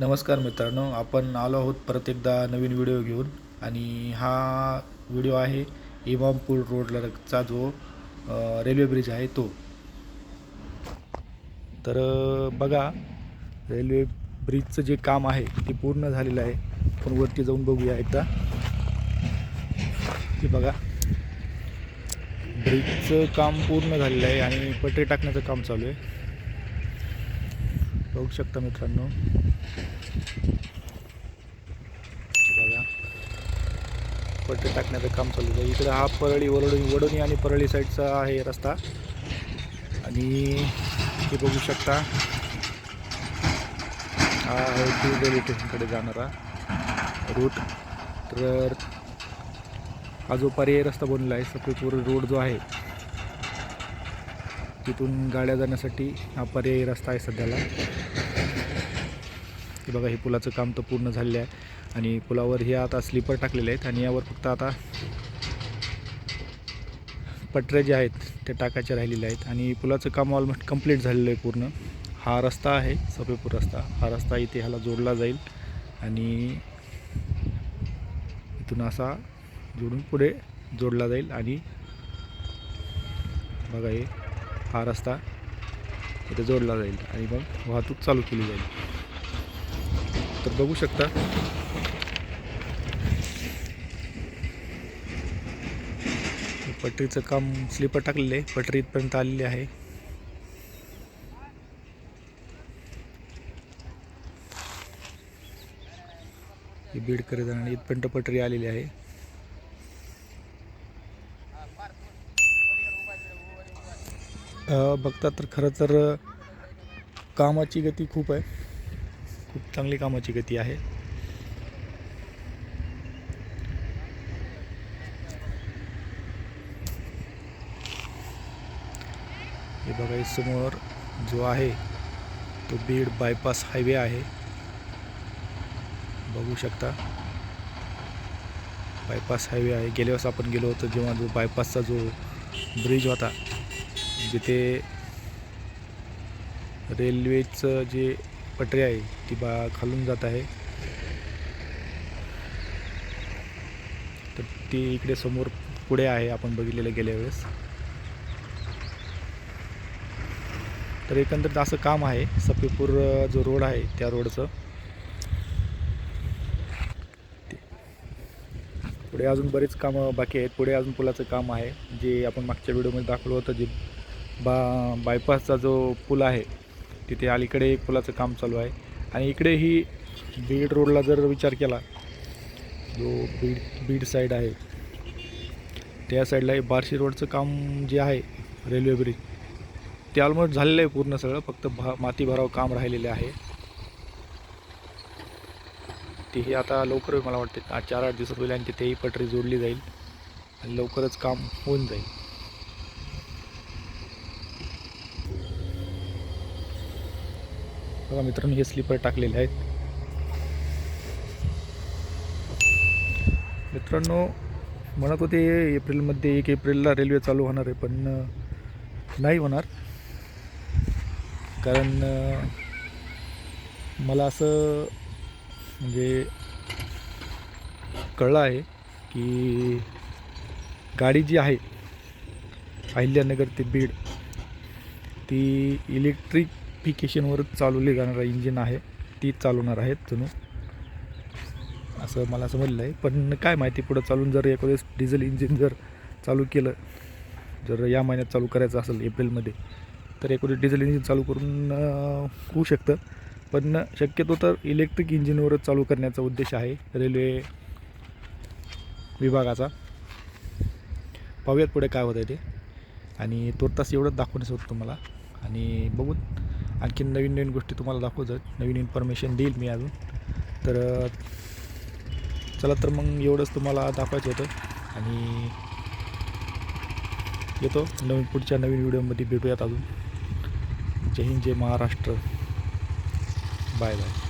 नमस्कार मित्रांनो आपण आलो आहोत परत एकदा नवीन व्हिडिओ घेऊन. आणि हा व्हिडिओ आहे इमामपूर रोडलाचा जो रेल्वे ब्रिज आहे तो. तर बघा रेल्वे ब्रिजचं जे काम आहे ते पूर्ण झालेलं आहे. पण वरती जाऊन बघूया एकदा. हे बघा. ब्रिजचं काम पूर्ण झालेलं आहे आणि पटरी टाकण्याचं काम चालू आहे. बघू शकता मित्रांनो. बघा. पट्टे टाकण्याचं काम चालू आहे. इकडे हा परळी वरडणी वडोणी आणि परळी साईडचा आहे रस्ता. आणि हे बघू शकता. हा आहे ती रेल्वे स्टेशनकडे जाणारा रूट तर हा जो पर्यायी रस्ता बनलेला आहे. सफेदपूर रोड जो आहे तिथून गाड्या जाण्यासाठी हा पर्यायी रस्ता आहे सध्याला. हे बघा हे पुलाचं काम तर पूर्ण झालेलं आहे. आणि पुलावर हे आता स्लीपर टाकलेले आहेत आणि यावर फक्त आता पटऱ्या ज्या आहेत त्या टाकायच्या राहिलेल्या आहेत. आणि पुलाचं काम ऑलमोस्ट कंप्लीट झालेलं आहे पूर्ण. हा रस्ता आहे सफेपूर रस्ता. हा रस्ता इथे ह्याला जोडला जाईल. आणि इथून असा जोडून पुढे जोडला जाईल. आणि बघा हे हा रस्ता इथे जोडला जाईल. आणि मग वाहतूक चालू केली जाईल. तर बघू शकता. पटरीचं काम स्लीपर टाकलेलं आहे. पटरी इथपर्यंत आलेली आहे. ही करत जाणारी इथपर्यंत पटरी आलेली आहे. बघता तर खरं तर कामाची गती खूप आहे. खूप चांगली कामाची गती आहे. हे बघा समोर जो आहे तो बीड बायपास हायवे आहे. बघू शकता. बायपास हायवे आहे. गेल्या वेळेस आपण गेलो होतो जेव्हा जो बायपासचा जो ब्रिज होता जिथे रेल्वेचं जे पटरी आहे ती बा खालून जात आहे. तर ती इकडे समोर पुढे आहे आपण बघितलेलं गेल्या वेळेस. तर एकंदरीत असं काम आहे सफेपूर जो रोड आहे त्या रोडचं. ते- पुढे अजून बरेच कामं बाकी आहेत. पुढे अजून पुलाचं काम आहे. जे आपण मागच्या व्हिडिओमध्ये दाखवलं होतं जे बा बायपासचा जो पूल आहे तिथे अलीकडे एक पुलाचं काम चालू आहे. आणि इकडे ही बीड रोडला जर विचार केला जो बीड बीड साईड आहे त्या साईडला हे बार्शी रोडचं काम जे आहे रेल्वे ब्रिज ते ऑलमोस्ट झालेलं आहे पूर्ण सगळं फक्त भा माती भराव काम राहिलेले आहे. तेही आता लवकर मला वाटते आठ चार आठ दिवसात होईल आणि तिथेही पटरी जोडली जाईल आणि लवकरच काम होऊन जाईल. बघा मित्रांनो हे स्लीपर टाकलेले आहेत. मित्रांनो म्हणत होते एप्रिलमध्ये एक एप्रिलला रेल्वे चालू होणार आहे पण नाही होणार. कारण मला असं म्हणजे कळलं आहे की गाडी जी आहे अहिल्यानगर ते बीड ती इलेक्ट्रिक इलेक्ट्रिफिकेशनवरच चालवली जाणारं इंजिन आहे ती चालवणार आहेत जणू असं मला समजलं आहे पण काय माहिती पुढं चालून जर एखाद्यावेळेस डिझेल इंजिन जर चालू केलं जर या महिन्यात चालू करायचं असेल एप्रिलमध्ये तर एखादं डिझेल इंजिन चालू करून होऊ शकतं. पण शक्यतो तर इलेक्ट्रिक इंजिनवरच चालू करण्याचा उद्देश आहे रेल्वे विभागाचा. पाहूयात पुढे काय होतं ते. आणि तुर्तास एवढंच दाखवण्याचं होतं तुम्हाला. आणि बघून आणखी नवीन नवीन गोष्टी तुम्हाला दाखवत. नवीन इन्फॉर्मेशन देईल मी अजून. तर चला तर मग एवढंच तुम्हाला दाखवायचं होतं. आणि येतो. नवीन पुढच्या नवीन व्हिडिओमध्ये भेटूयात अजून. जय हिंद जय महाराष्ट्र. Bye bye.